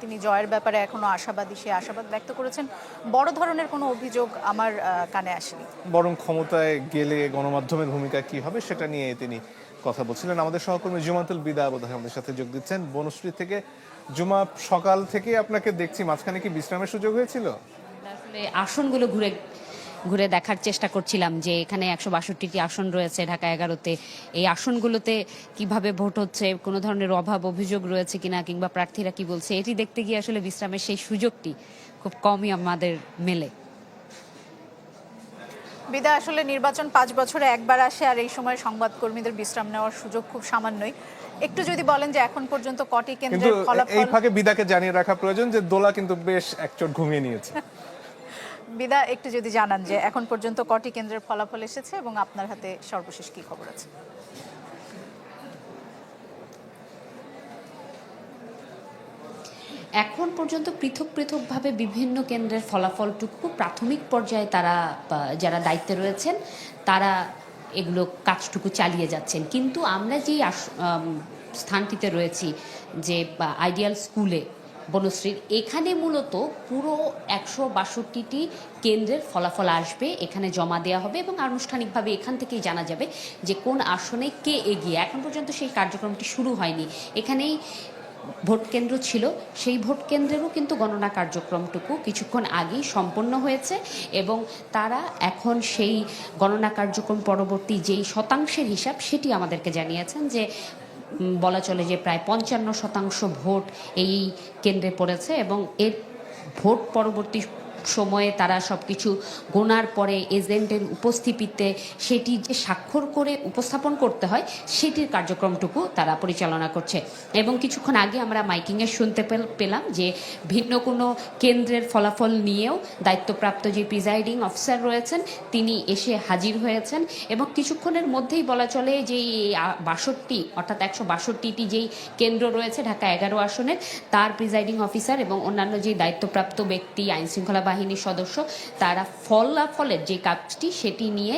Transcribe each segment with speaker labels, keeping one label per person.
Speaker 1: তিনি জয়ের ব্যাপারে এখনও আশাবাদী সে আশাবাদ ব্যক্ত করেছেন। বড় ধরনের কোনো অভিযোগ আমার কানে আসেনি।
Speaker 2: বরং ক্ষমতায় গেলে গণমাধ্যমের ভূমিকা কি হবে সেটা নিয়ে তিনি কথা বলছিলেন। আমাদের সহকর্মী জুমাতুল বিদা বোধহয় আমাদের সাথে যোগ দিচ্ছেন। বনশ্রী থেকে জুমা সকাল থেকে আপনাকে দেখছি। মাঝখানে কি বিশ্রামের সুযোগ হয়েছিল?
Speaker 3: আসলে আসনগুলো ঘুরে ঘুরে দেখার চেষ্টা করছিলাম যে এখানে একশো বাষট্টিটি আসন রয়েছে ঢাকা এগারোতে। এই আসনগুলোতে কীভাবে ভোট হচ্ছে কোনো ধরনের অভাব অভিযোগ রয়েছে কিনা কিংবা প্রার্থীরা কি বলছে এটি দেখতে গিয়ে আসলে বিশ্রামের সেই সুযোগটি খুব কমই আমাদের মেলে।
Speaker 1: বিদা আসলে নির্বাচন পাঁচ বছরে একবার আসে আর এই সময় সংবাদকর্মীদের বিশ্রাম নেওয়ার সুযোগ খুব সামান্যই। একটু যদি বলেন যে এখন পর্যন্ত কটি কেন্দ্রের
Speaker 2: এই
Speaker 1: ফলাফল
Speaker 2: ফাঁকে বিদাকে জানিয়ে রাখা প্রয়োজন যে দোলা কিন্তু বেশ একচোট ঘুমিয়ে নিয়েছে।
Speaker 1: বিদা, একটু যদি জানান যে এখন পর্যন্ত কটি কেন্দ্রের ফলাফল এসেছে এবং আপনার হাতে সর্বশেষ কি খবর আছে?
Speaker 3: এখন পর্যন্ত পৃথক পৃথকভাবে বিভিন্ন কেন্দ্রের ফলাফলটুকু প্রাথমিক পর্যায়ে তারা যারা দায়িত্বে রয়েছেন, তারা এগুলো কাজটুকু চালিয়ে যাচ্ছেন। কিন্তু আমরা যেই স্থানটিতে রয়েছি, যে আইডিয়াল স্কুলে বনশ্রীর। এখানে মূলত পুরো একশো বাষট্টিটি কেন্দ্রের ফলাফল আসবে, এখানে জমা দেওয়া হবে এবং আনুষ্ঠানিকভাবে এখান থেকেই জানা যাবে যে কোন আসনে কে এগিয়ে। এখন পর্যন্ত সেই কার্যক্রমটি শুরু হয়নি। এখানেই ভোট কেন্দ্র ছিল, সেই ভোট কেন্দ্রেরও কিন্তু গণনা কার্যক্রমটুকু কিছুক্ষণ আগেই সম্পন্ন হয়েছে এবং তারা এখন সেই গণনা কার্যক্রম পরবর্তী যেই শতাংশের হিসাব, সেটি আমাদেরকে জানিয়েছেন যে বলা চলে যে প্রায় পঞ্চান্ন শতাংশ ভোট এই কেন্দ্রে পড়েছে এবং এর ভোট পরবর্তী সময়ে তারা সব কিছু গোনার পরে এজেন্টের উপস্থিতিতে সেটি যে স্বাক্ষর করে উপস্থাপন করতে হয়, সেটির কার্যক্রমটুকু তারা পরিচালনা করছে। এবং কিছুক্ষণ আগে আমরা মাইকিংয়ে শুনতে পেল- পেলাম যে ভিন্ন কোনো কেন্দ্রের ফলাফল নিয়েও দায়িত্বপ্রাপ্ত যে প্রিজাইডিং অফিসার রয়েছেন, তিনি এসে হাজির হয়েছেন এবং কিছুক্ষণের মধ্যেই বলা চলে যে বাষট্টি, অর্থাৎ একশো বাষট্টিটি যেই কেন্দ্র রয়েছে ঢাকা এগারো আসনের, তার প্রিজাইডিং অফিসার এবং অন্যান্য যে দায়িত্বপ্রাপ্ত ব্যক্তি, আইনশৃঙ্খলা বাহিনীর সদস্য, তারা ফলাফলের যে কাজটি সেটি নিয়ে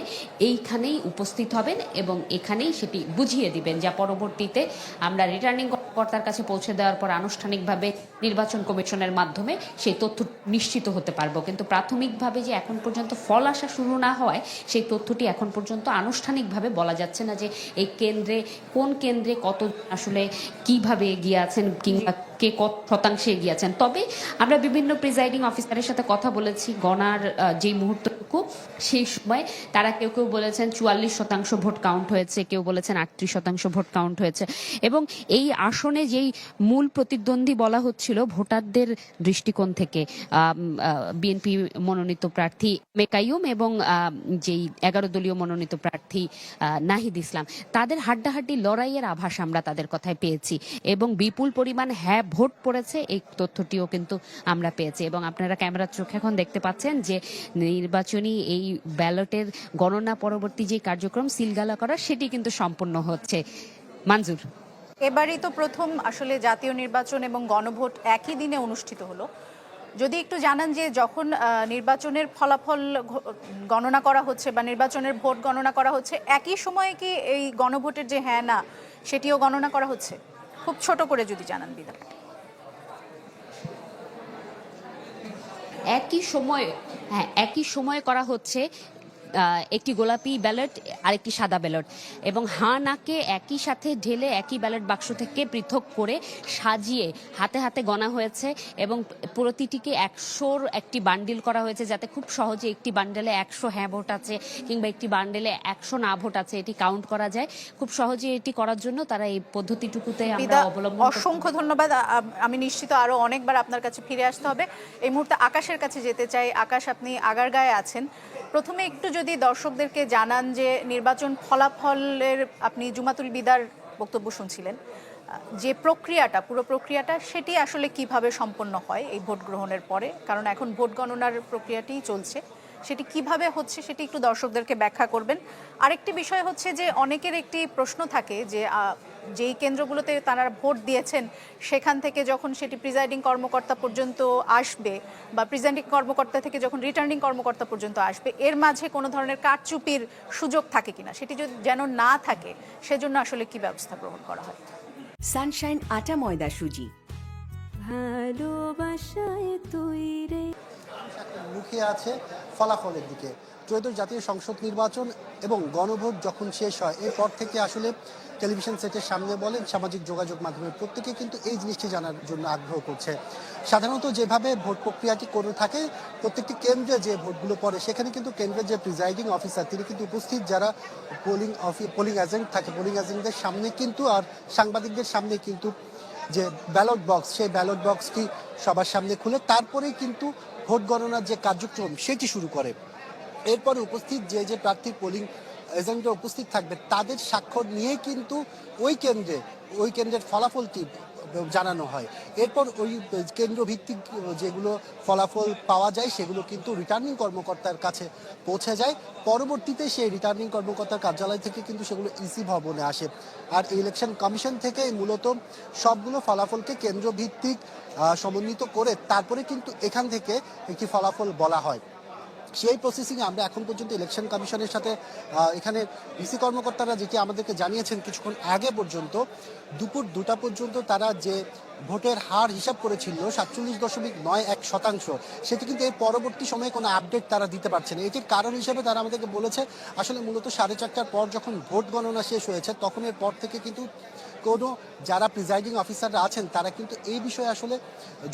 Speaker 3: এইখানেই উপস্থিত হবেন এবং এখানেই সেটি বুঝিয়ে দিবেন। যা পরবর্তীতে আমরা রিটার্নিং কর্তার কাছে পৌঁছে দেওয়ার পর আনুষ্ঠানিকভাবে নির্বাচন কমিশনের মাধ্যমে সেই তথ্য নিশ্চিত হতে পারব। কিন্তু প্রাথমিকভাবে যে এখন পর্যন্ত ফল আসা শুরু না হওয়ায় সেই তথ্যটি এখন পর্যন্ত আনুষ্ঠানিকভাবে বলা যাচ্ছে না যে এই কেন্দ্রে, কোন কেন্দ্রে কত আসলে কীভাবে এগিয়ে আছেন কিংবা কে কত শতাংশে এগিয়ে আছেন। তবে আমরা বিভিন্ন প্রিজাইডিং অফিসারের সাথে কথা বলেছি, গণার যেই মুহূর্তটুকু, সেই সময় তারা কেউ কেউ বলেছেন চুয়াল্লিশ শতাংশ ভোট কাউন্ট হয়েছে, কেউ বলেছেন আটত্রিশ শতাংশ ভোট কাউন্ট হয়েছে। এবং এই আসনে যেই মূল প্রতিদ্বন্দ্বী বলা হচ্ছিল ভোটারদের দৃষ্টিকোণ থেকে বিএনপি মনোনীত প্রার্থী মেকাইয়ুম এবং যেই এগারো দলীয় মনোনীত প্রার্থী নাহিদ ইসলাম। তাদের হাড্ডাহাড্ডি লড়াইয়ের আভাস আমরা তাদের কথায় পেয়েছি। এবং বিপুল পরিমাণ হ্যাঁ ভোট পড়েছে, এই তথ্যটিও কিন্তু আমরা পেয়েছি। এবং আপনারা ক্যামেরার চোখে এখন দেখতে পাচ্ছেন যে নির্বাচনী এই ব্যালটের গণনা পরবর্তী যে কার্যক্রম সিলগালা করা সেটি কিন্তু সম্পন্ন হচ্ছে। মঞ্জুর
Speaker 1: এবারই তো প্রথম আসলে জাতীয় নির্বাচন এবং গণভোট একই দিনে অনুষ্ঠিত হলো। যদি একটু জানান যে যখন নির্বাচনের ফলাফল গণনা করা হচ্ছে বা নির্বাচনের ভোট গণনা করা হচ্ছে, একই সময়ে কি এই গণভোটের যে হ্যাঁ না সেটিও গণনা করা হচ্ছে? খুব ছোট করে যদি জানান বিদা
Speaker 3: একই সময়ে হ্যাঁ একই সময়ে করা হচ্ছে একটি গোলাপি ব্যালট আরেকটি সাদা ব্যালট। এবং হা নাকে একই সাথে ঢেলে একই ব্যালট বাক্স থেকে পৃথক করে সাজিয়ে হাতে হাতে গণা হয়েছে এবং প্রতিটিকে একশোর একটি বান্ডিল করা হয়েছে যাতে খুব সহজে একটি বান্ডেলে একশো হ্যাঁ ভোট আছে কিংবা একটি বান্ডেলে একশো না ভোট আছে এটি কাউন্ট করা যায়। খুব সহজে এটি করার জন্য তারা এই পদ্ধতিটুকুতে আমরা অবলম্বন
Speaker 1: অসংখ্য ধন্যবাদ। আমি নিশ্চিত আরও অনেকবার আপনার কাছে ফিরে আসতে হবে। এই মুহূর্তে আকাশের কাছে যেতে চাই। আকাশ আপনি আগারগাঁয়ে আছেন। প্রথমে একটু যদি দর্শকদেরকে জানান যে নির্বাচন ফলাফলের আপনি জুমাতুল বিদার বক্তব্য শুনছিলেন যে প্রক্রিয়াটা, পুরো প্রক্রিয়াটা, সেটি আসলে কীভাবে সম্পন্ন হয় এই ভোট গ্রহণের পরে? কারণ এখন ভোট গণনার প্রক্রিয়াটি চলছে। সেটি কীভাবে হচ্ছে সেটি একটু দর্শকদেরকে ব্যাখ্যা করবেন। আরেকটি বিষয় হচ্ছে যে অনেকের একটি প্রশ্ন থাকে যে যেই কেন্দ্রগুলোতে তারা ভোট দিয়েছেন সেখান থেকে যখন সেটি প্রিজাইডিং কর্মকর্তা পর্যন্ত আসবে বা প্রিজাইডিং কর্মকর্তা থেকে যখন রিটার্নিং কর্মকর্তা পর্যন্ত আসবে এর মাঝে কোনো ধরনের কারচুপির সুযোগ থাকে কিনা? সেটি যদি যেন না থাকে সেজন্য আসলে কি ব্যবস্থা গ্রহণ করা হয়?
Speaker 4: সানশাইন আটা ময়দা সুজি।
Speaker 5: ভালো
Speaker 4: ভালোবাসায় তৈরি।
Speaker 5: মুখিয়ে আছে। ফলাফলের দিকে। ত্রয়োদশ জাতীয় সংসদ নির্বাচন এবং গণভোট যখন শেষ হয়, এরপর থেকে আসলে টেলিভিশন সেটের সামনে বলেন, সামাজিক যোগাযোগ মাধ্যমে প্রত্যেকে কিন্তু এই জিনিসটি জানার জন্য আগ্রহ করছে। সাধারণত যেভাবে ভোট প্রক্রিয়াটি করে থাকে, প্রত্যেকটি কেন্দ্রে যে ভোটগুলো পড়ে, সেখানে কিন্তু কেন্দ্রের যে প্রিজাইডিং অফিসার, তিনি কিন্তু উপস্থিত, যারা পোলিং অফি পোলিং এজেন্ট থাকে পোলিং এজেন্টদের সামনে কিন্তু আর সাংবাদিকদের সামনে কিন্তু যে ব্যালট বক্স সেই ব্যালট বক্সটি সবার সামনে খুলে, তারপরেই কিন্তু ভোট গণনার যে কার্যক্রম, সেটি শুরু করে। এরপরে উপস্থিত যে যে প্রার্থীর পোলিং এজেন্টরা উপস্থিত থাকবে, তাদের স্বাক্ষর নিয়ে কিন্তু ওই কেন্দ্রে, ওই কেন্দ্রের ফলাফলটি জানানো হয়। এরপর ওই কেন্দ্র ভিত্তিক যেগুলো ফলাফল পাওয়া যায়, সেগুলো কিন্তু রিটার্নিং কর্মকর্তার কাছে পৌঁছে যায়। পরবর্তীতে সেই রিটার্নিং কর্মকর্তার কার্যালয় থেকে কিন্তু সেগুলো ইসি ভবনে আসে। আর ইলেকশন কমিশন থেকে মূলত সবগুলো ফলাফলকে কেন্দ্র ভিত্তিক সমন্বিত করে তারপরে কিন্তু এখান থেকে একটি ফলাফল বলা হয়। সেই প্রসেসিং আমরা এখন পর্যন্ত ইলেকশন কমিশনের সাথে এখানে ইসি কর্মকর্তারা যেটি আমাদেরকে জানিয়েছেন কিছুক্ষণ আগে পর্যন্ত, দুপুর দুটা পর্যন্ত তারা যে ভোটের হার হিসাব করেছিল সাতচল্লিশ দশমিক নয় এক শতাংশ, সেটি কিন্তু এর পরবর্তী সময়ে কোনো আপডেট তারা দিতে পারছে না। এটির কারণ হিসেবে তারা আমাদেরকে বলেছে, আসলে মূলত সাড়ে চারটার পর যখন ভোট গণনা শেষ হয়েছে, তখন এর পর থেকে কিন্তু কোনো যারা প্রিজাইডিং অফিসাররা আছেন, তারা কিন্তু এই বিষয়ে আসলে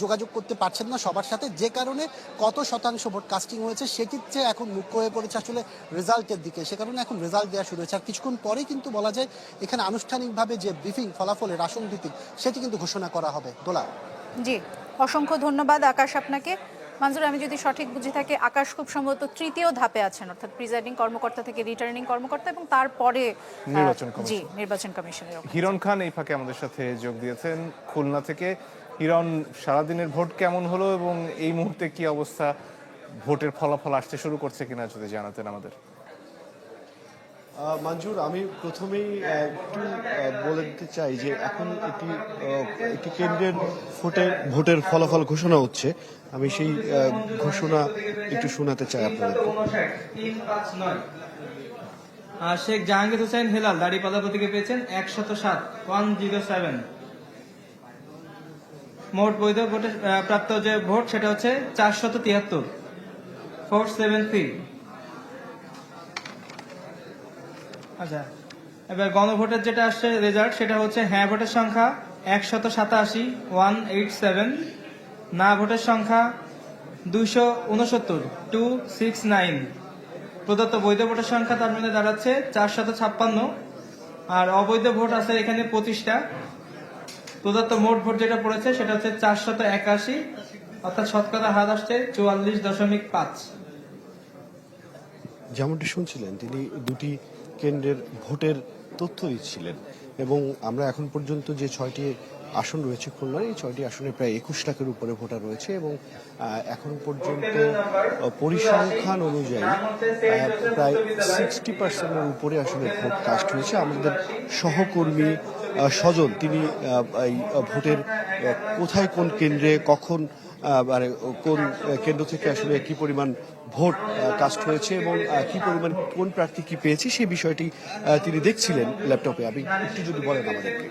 Speaker 5: যোগাযোগ করতে পারছেন না সবার সাথে। যে কারণে কত শতাংশ ভোট কাস্টিং হয়েছে সেটির চেয়ে এখন মুখ্য হয়ে পড়েছে আসলে রেজাল্টের দিকে। সে কারণে এখন রেজাল্ট দেওয়া শুরু হয়েছে। আর কিছুক্ষণ পরেই কিন্তু বলা যায় এখানে আনুষ্ঠানিকভাবে যে ব্রিফিং ফলাফলের আসন ভিত্তিক সেটি কিন্তু ঘোষণা করা হবে। দোলা
Speaker 1: জি, অসংখ্য ধন্যবাদ আকাশ আপনাকে। মঞ্জুর আমি যদি সঠিক বুঝে থাকি আকাশ খুব সম্ভবত তৃতীয় ধাপে আছেন অর্থাৎ প্রিজাইডিং কর্মকর্তা থেকে রিটার্নিং কর্মকর্তা এবং তারপরে
Speaker 2: নির্বাচন কমিশন।
Speaker 1: জি নির্বাচন কমিশনের
Speaker 2: হিরণ খান এই ফাঁকে আমাদের সাথে যোগ দিয়েছেন খুলনা থেকে। হিরণ সারাদিনের ভোট কেমন হলো এবং এই মুহূর্তে কি অবস্থা? ভোটের ফলাফল আসতে শুরু করছে কিনা যদি জানাতেন আমাদের।
Speaker 6: মঞ্জুর আমি প্রথমেই একটু বলে দিতে চাই যে এখন একটি একটি কেন্দ্রের ভোটের ভোটের ফলাফল ঘোষণা হচ্ছে। আমি সেই ঘোষণা একটু শোনাতে চাই
Speaker 7: আর শেখ জাহাঙ্গীর হোসেন হেলাল দাড়িপাল্লা প্রতীকে পেয়েছেন একশত সাত, ওয়ান জিরো সেভেন। মোট বৈধ ভোটে প্রাপ্ত যে ভোট, সেটা হচ্ছে চারশত তিয়াত্তর, ফোর সেভেন থ্রি। আচ্ছা এবার গণভোটের যেটা আসছে রেজাল্ট সেটা হচ্ছে হ্যাঁ ভোটের সংখ্যা একশত সাতাশি ওয়ান এইট সেভেন না ভোটের সংখ্যা দুইশো উনসত্তর টু সিক্স নাইন প্রদত্ত বৈধ ভোটের সংখ্যা তার মধ্যে দাঁড়াচ্ছে চারশত ছাপ্পান্ন, আর অবৈধ ভোট আছে এখানে পঁচিশটা। প্রদত্ত মোট ভোট যেটা পড়েছে, সেটা হচ্ছে চারশত একাশি, অর্থাৎ শতকরা হার আসছে চুয়াল্লিশ দশমিক পাঁচ।
Speaker 6: যেমনটি শুনছিলেন, তিনি দুটি কেন্দ্রের ভোটের তথ্য দিচ্ছিলেন। এবং আমরা এখন পর্যন্ত যে ছয়টি আসন রয়েছে খুলনার, এই ছয়টি আসনে প্রায় একুশ লাখের উপরে ভোটার রয়েছে এবং এখন পর্যন্ত পরিসংখ্যান অনুযায়ী প্রায় সিক্সটি পার্সেন্টের উপরে আসলে ভোট কাস্ট হয়েছে। আমাদের সহকর্মী সজল তিনি এই ভোটের কোথায় কোন কেন্দ্রে, কখন মানে কোন কেন্দ্র থেকে আসলে কি পরিমাণ ভোট কাস্ট হয়েছে এবং কি পরিমাণ, কোন প্রার্থী কি পেয়েছে সেই বিষয়টি তিনি দেখছিলেন ল্যাপটপে। আমি একটু যদি বলেন আমাদেরকে।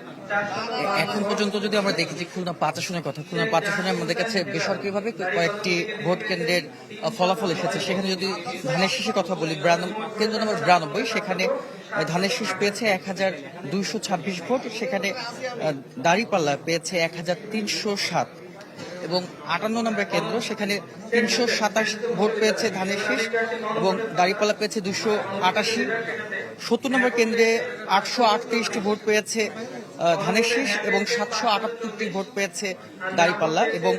Speaker 8: এখন পর্যন্ত যদি আমরা দেখি যে খুলনা পাঁচ আসনের কথা, খুলনা পাঁচ আমাদের কাছে বেসরকারিভাবে কয়েকটি ভোট কেন্দ্রের ফলাফল এসেছে। সেখানে যদি ধানের শীষের কথা বলি কেন্দ্র নম্বর বিরানব্বই, সেখানে ধানের শীষ পেয়েছে এক হাজার দুইশো ছাব্বিশ ভোট, সেখানে দাঁড়িপাল্লা পেয়েছে এক হাজার তিনশো সাত। এবং আটান্ন নম্বর কেন্দ্র, সেখানে তিনশো সাতাশ ভোট পেয়েছে ধানের শীষ এবং দাঁড়িপালা পেয়েছে দুশো আটাশি। সত্তর নম্বর কেন্দ্রে আটশো আটত্রিশটি ভোট পেয়েছে ধানের শীষ এবং সাতশো আটাত্তরটি ভোট পেয়েছে দাঁড়িপাল্লা এবং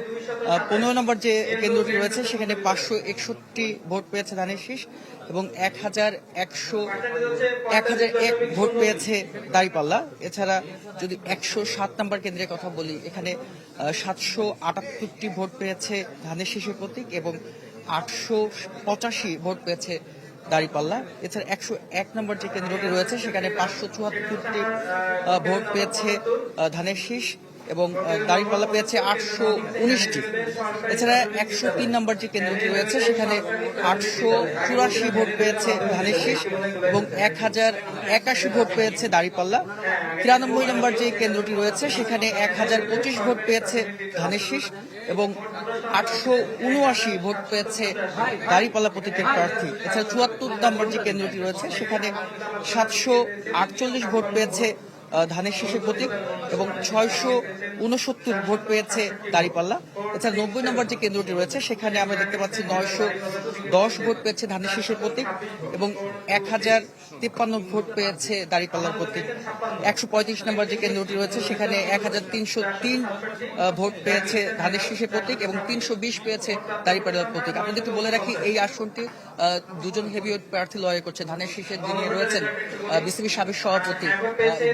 Speaker 8: পনেরো নম্বর যে কেন্দ্রটি রয়েছে সেখানে পাঁচশো একষট্টি ভোট পেয়েছে ধানের শীষ এবং এক হাজার একশো এক হাজার এক ভোট পেয়েছে দাঁড়িপাল্লা। এছাড়া যদি একশো সাত নম্বর কেন্দ্রের কথা বলি, এখানে সাতশো আটাত্তরটি ভোট পেয়েছে ধানের শীষের প্রতীক এবং আটশো পঁচাশি ভোট পেয়েছে দাঁড়িপাল্লা। এছাড়া একশো এক নম্বর যে কেন্দ্রটি রয়েছে, সেখানে পাঁচশো চুয়াত্তরটি ভোট পেয়েছে ধানের শীষ এবং দাঁড়িপাল্লা পেয়েছে আটশো উনিশটি। এছাড়া একশো তিন নম্বর যে কেন্দ্রটি রয়েছে, সেখানে আটশো চুরাশি ভোট পেয়েছে ধানের শীষ এবং এক হাজার একাশি ভোট পেয়েছে দাঁড়িপাল্লা। তিরানব্বই নম্বর যে কেন্দ্রটি রয়েছে, সেখানে এক হাজার পঁচিশ ভোট পেয়েছে ধানের শীষ এবং আটশো উনআশি ভোট পেয়েছে দাঁড়িপাল্লা প্রতীকের প্রার্থী। এছাড়া চুয়াত্তর নম্বর যে কেন্দ্রটি রয়েছে, সেখানে সাতশো আটচল্লিশ ভোট পেয়েছে ধানের শীষের প্রতীক এবং ছয়শো উনসত্তর ভোট পেয়েছে দাঁড়িপাল্লা। এছাড়া নব্বই নম্বর যে কেন্দ্রটি রয়েছে, সেখানে আমরা দেখতে পাচ্ছি নয়শো দশ ভোট পেয়েছে ধানের শীষের প্রতীক এবং এক হাজার তিপ্পান্ন ভোট পেয়েছে দাঁড়িপাল্লার প্রতীক। একশো পঁয়ত্রিশ নম্বর যে কেন্দ্রটি রয়েছে, সেখানে এক হাজার তিনশো তিন ভোট পেয়েছে ধানের শীষের প্রতীক এবং তিনশো বিশ পেয়েছে দাঁড়িপাল্লার প্রতীক। আপনাদের একটু বলে রাখি, এই আসনটি দুজন হেভিওয়েট প্রার্থী লড়াই করছে। ধানের শীষের যিনি রয়েছেন বিসিবি সাবেক সভাপতি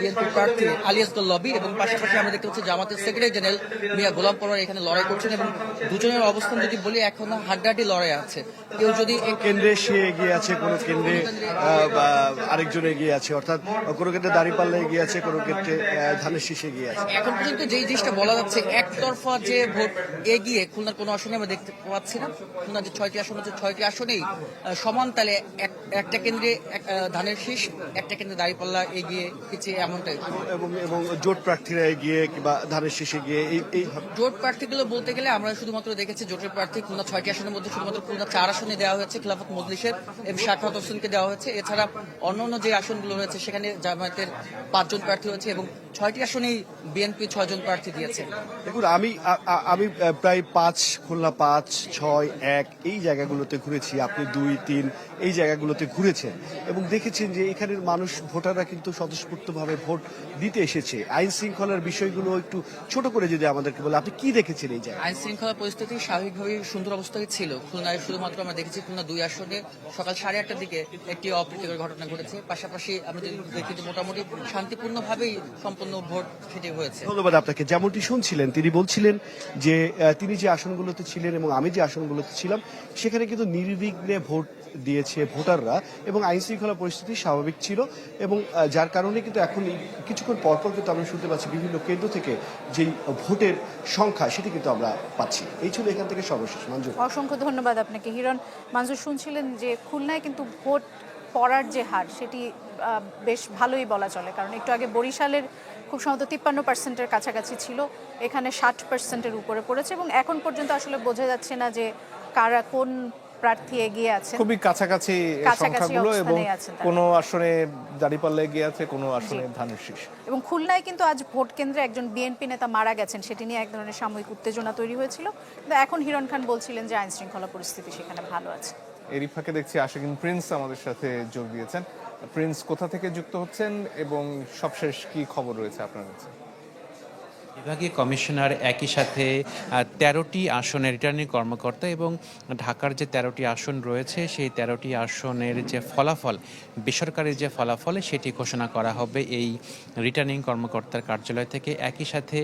Speaker 8: বিএনপি প্রার্থী আলিয়াসদুল লবি এবং পাশাপাশি আমরা দেখতে পাচ্ছি জামাতের সেক্রেটারি জেনারেল মিয়া গোলাম পরোয়ার এখানে লড়াই করছেন এবং দুজনের অবস্থান যদি বলি, এখনও হাড্ডাহাড্ডি লড়াই আছে। কেউ যদি
Speaker 6: কেন্দ্রে সে এগিয়ে আছে, কোনো কেন্দ্রে আরেকজন এগিয়ে আছে, অর্থাৎ কোনো ক্ষেত্রে দাঁড়িপাল্লা এগিয়ে আছে, কোনো ক্ষেত্রে ধানের শীষে এগিয়ে আছে।
Speaker 8: এখন পর্যন্ত যেই জিনিসটা বলা যাচ্ছে, একতরফা যে ভোট এগিয়ে খুলনার কোনো আসনে আমরা দেখতে পাচ্ছি না। খুলনার যে ছয়টি আসন আছে, ছয়টি আসনেই সমান তালে এক- একটা কেন্দ্রে ধানের শীষ একটা কেন্দ্রে দাঁড়িপাল্লা এগিয়ে পিছিয়ে এমনটাই।
Speaker 6: এবং এবং জোট প্রার্থীরা এগিয়ে কিংবা ধানের শীষে গিয়ে এই
Speaker 8: জোট প্রার্থীগুলো বলতে গেলে আমরা শুধুমাত্র দেখেছি জোটের প্রার্থী খুলনা ছয়টি আসনের মধ্যে শুধুমাত্র খুলনা চার আসনে দেওয়া হয়েছে খিলাফত মজলিসের এবং শাখাত হোসেনকে দেওয়া হয়েছে। এছাড়া অন্য যে আসনগুলো রয়েছে সেখানে জামায়াতের পাঁচজন প্রার্থী রয়েছে এবং ছয়টি আসনেই বিএনপি ছয়জন প্রার্থী দিয়েছে
Speaker 6: দেখুন আমি আমি প্রায় পাঁচ খুলনা পাঁচ ছয় এক এই জায়গাগুলোতে ঘুরেছি আপনি দুই তিন এই জায়গাগুলোতে ঘুরেছেন। এবং দেখেছেন যে এখানের মানুষ ভোটাররা কিন্তু স্বতঃস্ফূর্তভাবে ভোট দিতে এসেছে। আইন শৃঙ্খলার বিষয়গুলো একটু ছোট করে যদি আমাদেরকে বলে আপনি কি দেখেছেন এই জায়গায়?
Speaker 8: আইন শৃঙ্খলা পরিস্থিতি স্বাভাবিকভাবেই সুন্দর অবস্থায় ছিল। খুলনায় শুধুমাত্র আমরা দেখেছি খুলনা দুই আসনে সকাল সাড়ে আটটার দিকে একটি অপ্রীতিকর ঘটনা ঘটেছে। পাশাপাশি আমরা যদি দেখি মোটামুটি শান্তিপূর্ণভাবেই সম্পূর্ণ ভোট সেটি হয়েছে।
Speaker 6: ধন্যবাদ আপনাকে। যেমনটি শুনছিলেন তিনি বলছিলেন যে তিনি যে আসনগুলোতে ছিলেন এবং আমি যে আসনগুলোতে ছিলাম সেখানে কিন্তু নির্বিঘ্নে ভোট দিয়েছে ভোটাররা এবং আইন শৃঙ্খলা পরিস্থিতি স্বাভাবিক ছিল এবং যার কারণে কিন্তু এখন কিছুক্ষণ পরপর কিন্তু আমরা শুনতে পাচ্ছি বিভিন্ন কেন্দ্র থেকে যেই ভোটের সংখ্যা সেটি কিন্তু আমরা পাচ্ছি। এই ছিল এখান থেকে সর্বশেষ। মঞ্জুর
Speaker 1: অসংখ্য ধন্যবাদ আপনাকে। হিরণ মঞ্জুর শুনছিলেন যে খুলনায় কিন্তু ভোট পড়ার যে হার সেটি বেশ ভালোই বলা চলে। কারণ একটু আগে বরিশালের খুব সম্ভবত তিপ্পান্ন পার্সেন্টের কাছাকাছি ছিল এখানে ষাট পার্সেন্টের উপরে পড়েছে এবং এখন পর্যন্ত আসলে বোঝা যাচ্ছে না যে কারা কোন প্রার্থী এগিয়ে
Speaker 2: খুবই কাছাকাছি সংখ্যাগুলো এবং। কোনো আসনে দাঁড়িপাল্লা এগিয়ে আছে কোনো আসনে ধানের শীষ।
Speaker 1: এবং খুলনায় কিন্তু আজ ভোট কেন্দ্রে একজন বিএনপি নেতা মারা গেছেন সেটি নিয়ে এক ধরনের সাময়িক উত্তেজনা তৈরি হয়েছিল। কিন্তু এখন হিরণ খান বলছিলেন যে আইন শৃঙ্খলা পরিস্থিতি সেখানে ভালো আছে।
Speaker 2: এরই ফাঁকে দেখছি আশিকিন প্রিন্স আমাদের সাথে যোগ দিয়েছেন। প্রিন্স কোথা থেকে যুক্ত হচ্ছেন এবং সবশেষ কি খবর রয়েছে আপনার কাছে?
Speaker 4: বিভাগীয় কমিশনার একই সাথে তেরোটি আসনের রিটার্নিং কর্মকর্তা এবং ঢাকার যে তেরোটি আসন রয়েছে, সেই তেরোটি আসনের যে ফলাফল, বেসরকারি যে ফলাফল সেটি ঘোষণা করা হবে এই রিটার্নিং কর্মকর্তার কার্যালয় থেকে। একই সাথে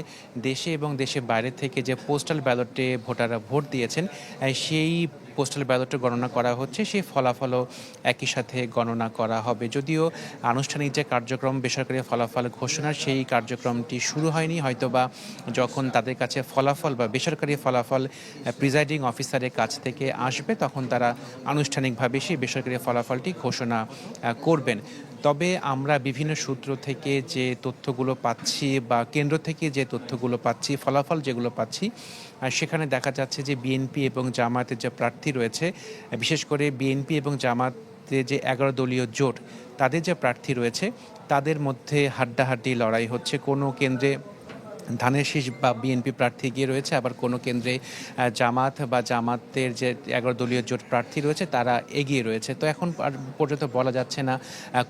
Speaker 4: দেশে এবং দেশের বাইরে থেকে যে পোস্টাল ব্যালটে ভোটাররা ভোট দিয়েছেন সেই পোস্টাল ব্যালটে গণনা করা হচ্ছে, সেই ফলাফলও একই সাথে গণনা করা হবে। যদিও আনুষ্ঠানিক যে কার্যক্রম, বেসরকারি ফলাফল ঘোষণার সেই কার্যক্রমটি শুরু হয়নি, হয়তোবা যখন তাদের কাছে ফলাফল বা বেসরকারি ফলাফল প্রিজাইডিং অফিসারের কাছ থেকে আসবে, তখন তারা আনুষ্ঠানিকভাবে সেই বেসরকারি ফলাফলটি ঘোষণা করবেন। তবে আমরা বিভিন্ন সূত্র থেকে যে তথ্যগুলো পাচ্ছি বা কেন্দ্র থেকে যে তথ্যগুলো পাচ্ছি, ফলাফল যেগুলো পাচ্ছি সেখানে দেখা যাচ্ছে যে বিএনপি এবং জামাতের যে প্রার্থী রয়েছে, বিশেষ করে বিএনপি এবং জামাতে যে এগারো দলীয় জোট, তাদের যে প্রার্থী রয়েছে, তাদের মধ্যে হাড্ডাহাড্ডি লড়াই হচ্ছে। কোনো কেন্দ্রে ধানের শীষ বা বিএনপি প্রার্থী গিয়ে রয়েছে, আবার কোনো কেন্দ্রে জামাত বা জামাতের যে এগারো দলীয় জোট প্রার্থী রয়েছে, তারা এগিয়ে রয়েছে। তো এখন পর্যন্ত বলা যাচ্ছে না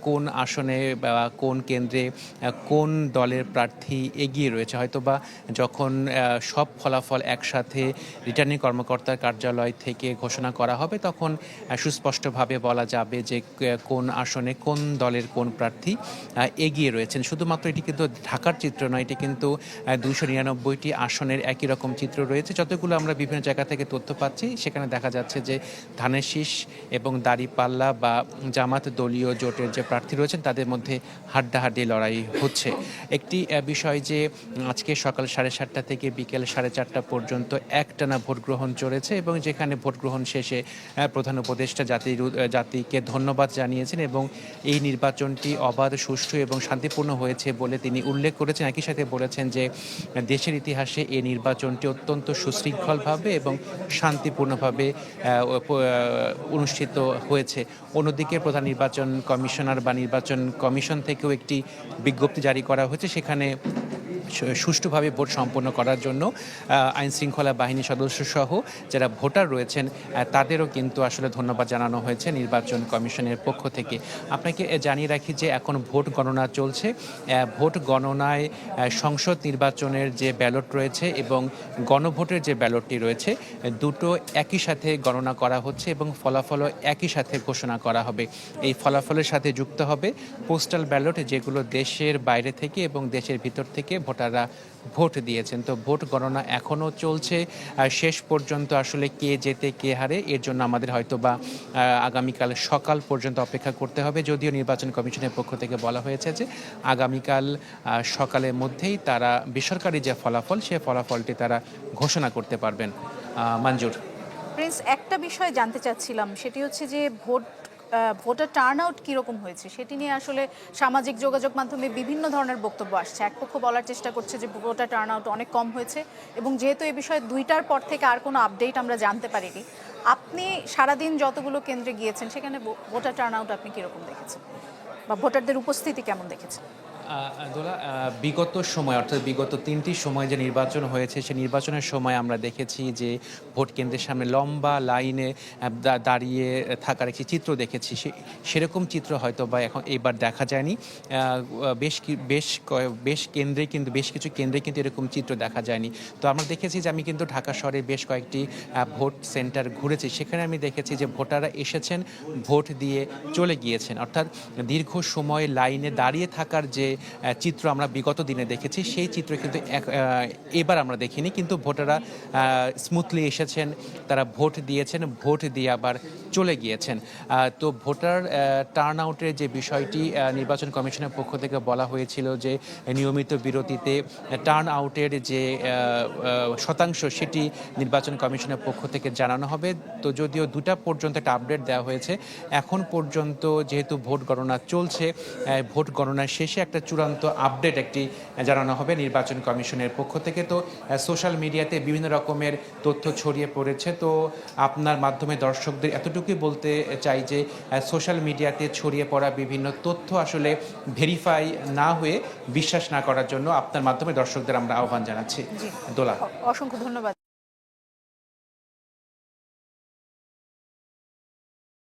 Speaker 4: কোন আসনে বা কোন কেন্দ্রে কোন দলের প্রার্থী এগিয়ে রয়েছে। হয়তো বা যখন সব ফলাফল একসাথে রিটার্নিং কর্মকর্তার কার্যালয় থেকে ঘোষণা করা হবে, তখন সুস্পষ্টভাবে বলা যাবে যে কোন আসনে কোন দলের কোন প্রার্থী এগিয়ে রয়েছেন। শুধুমাত্র এটি কিন্তু ঢাকার চিত্র নয়, এটি কিন্তু দুইশো নিরানব্বইটি আসনের একই রকম চিত্র রয়েছে। যতগুলো আমরা বিভিন্ন জায়গা থেকে তথ্য পাচ্ছি, সেখানে দেখা যাচ্ছে যে ধানের শীষ এবং দাড়িপাল্লা বা জামাত দলীয় জোটের যে প্রার্থী রয়েছেন, তাদের মধ্যে হাড্ডাহাড্ডি লড়াই হচ্ছে। একটি বিষয় যে আজকে সকাল সাড়ে সাতটা থেকে বিকেল সাড়ে চারটা পর্যন্ত একটানা ভোট গ্রহণ চলেছে এবং যেখানে ভোট গ্রহণ শেষে প্রধান উপদেষ্টা জাতির জাতিকে ধন্যবাদ জানিয়েছেন এবং এই নির্বাচনটি অবাধ, সুষ্ঠু এবং শান্তিপূর্ণ হয়েছে বলে তিনি উল্লেখ করেছেন। একই সাথে বলেছেন যে দেশের ইতিহাসে এই নির্বাচনটি অত্যন্ত সুশৃঙ্খলভাবে এবং শান্তিপূর্ণভাবে অনুষ্ঠিত হয়েছে। অন্যদিকে প্রধান নির্বাচন কমিশনার বা নির্বাচন কমিশন থেকেও একটি বিজ্ঞপ্তি জারি করা হয়েছে। সেখানে সুষ্ঠুভাবে ভোট সম্পন্ন করার জন্য আইন শৃঙ্খলা বাহিনী সদস্য সহ যারা ভোটার রয়েছেন তাদেরও কিন্তু আসলে ধন্যবাদ জানানো হয়েছে নির্বাচন কমিশনের পক্ষ থেকে। আপনাকে জানিয়ে রাখি যে এখন ভোট গণনা চলছে। ভোট গণনায় সংসদ নির্বাচনের যে ব্যালট রয়েছে এবং গণভোটের যে ব্যালটটি রয়েছে, দুটো একই সাথে গণনা করা হচ্ছে এবং ফলাফলও একই সাথে ঘোষণা করা হবে। এই ফলাফলের সাথে যুক্ত হবে পোস্টাল ব্যালট যেগুলো দেশের বাইরে থেকে এবং দেশের ভিতর থেকে ভোটাররা ভোট দিয়েছেন। তো ভোট গণনা এখনও চলছে। শেষ পর্যন্ত আসলে কে জেতে, কে হারে, এর জন্য আমাদের হয়তো বা আগামীকাল সকাল পর্যন্ত অপেক্ষা করতে হবে। যদিও নির্বাচন কমিশনের পক্ষ থেকে বলা হয়েছে যে, আগামীকাল সকালের মধ্যেই তারা বেসরকারি যে ফলাফল, সে ফলাফলটি তারা ঘোষণা করতে পারবেন। মঞ্জুর।
Speaker 1: প্রিন্স একটা বিষয় জানতে চাচ্ছিলাম। সেটি হচ্ছে যে, ভোট ভোটার টার্ন আউট কীরকম হয়েছে সেটি নিয়ে আসলে সামাজিক যোগাযোগ মাধ্যমে বিভিন্ন ধরনের বক্তব্য আসছে। এক পক্ষ বলার চেষ্টা করছে যে ভোটার টার্ন আউট অনেক কম হয়েছে এবং যেহেতু এ বিষয়ে দুইটার পর থেকে আর কোনো আপডেট আমরা জানতে পারিনি, আপনি সারাদিন যতগুলো কেন্দ্রে গিয়েছেন সেখানে ভোটার টার্ন আউট আপনি কীরকম দেখেছেন? বা ভোটারদের উপস্থিতি কেমন দেখেছেন?
Speaker 4: দোলা বিগত সময়, অর্থাৎ বিগত তিনটি সময় যে নির্বাচন হয়েছে, সে নির্বাচনের সময় আমরা দেখেছি যে ভোট কেন্দ্রের সামনে লম্বা লাইনে দাঁড়িয়ে থাকার একটি চিত্র দেখেছি। সে- সেরকম চিত্র হয়তো বা এখন এবার দেখা যায়নি। বেশ বেশ বেশ কেন্দ্রে কিন্তু, বেশ কিছু কেন্দ্রে কিন্তু এরকম চিত্র দেখা যায়নি। তো আমরা দেখেছি যে আমি কিন্তু ঢাকা শহরে বেশ কয়েকটি ভোট সেন্টার ঘুরেছি। সেখানে আমি দেখেছি যে ভোটাররা এসেছেন, ভোট দিয়ে চলে গিয়েছেন। অর্থাৎ দীর্ঘ সময় লাইনে দাঁড়িয়ে থাকার যে চিত্র আমরা বিগত দিনে দেখেছি। সেই চিত্র কিন্তু এবার আমরা দেখিনি, কিন্তু ভোটাররা স্মুথলি এসেছেন, তারা ভোট দিয়েছেন, ভোট দিয়ে আবার চলে গিয়েছেন। তো ভোটার টার্ন আউটের যে বিষয়টি নির্বাচন কমিশনের পক্ষ থেকে বলা হয়েছিল যে, নিয়মিত বিরতিতে টার্ন আউটের যে শতাংশ সেটি নির্বাচন কমিশনের পক্ষ থেকে জানানো হবে। তো যদিও দুটা পর্যন্ত একটা আপডেট দেওয়া হয়েছে, এখন পর্যন্ত যেহেতু ভোট গণনা চলছে ভোট গণনার শেষে একটা চূড়ান্ত আপডেট একটি জানানো হবে নির্বাচন কমিশনের পক্ষ থেকে। তো সোশ্যাল মিডিয়াতে বিভিন্ন রকমের তথ্য ছড়িয়ে পড়েছে। তো আপনার মাধ্যমে দর্শকদের এতটুকুই বলতে চাই যে সোশ্যাল মিডিয়াতে ছড়িয়ে পড়া বিভিন্ন তথ্য আসলে ভেরিফাই না হয়ে বিশ্বাস না করার জন্য আপনার মাধ্যমে দর্শকদের আমরা আহ্বান জানাচ্ছি। দোলা।
Speaker 1: অসংখ্য ধন্যবাদ।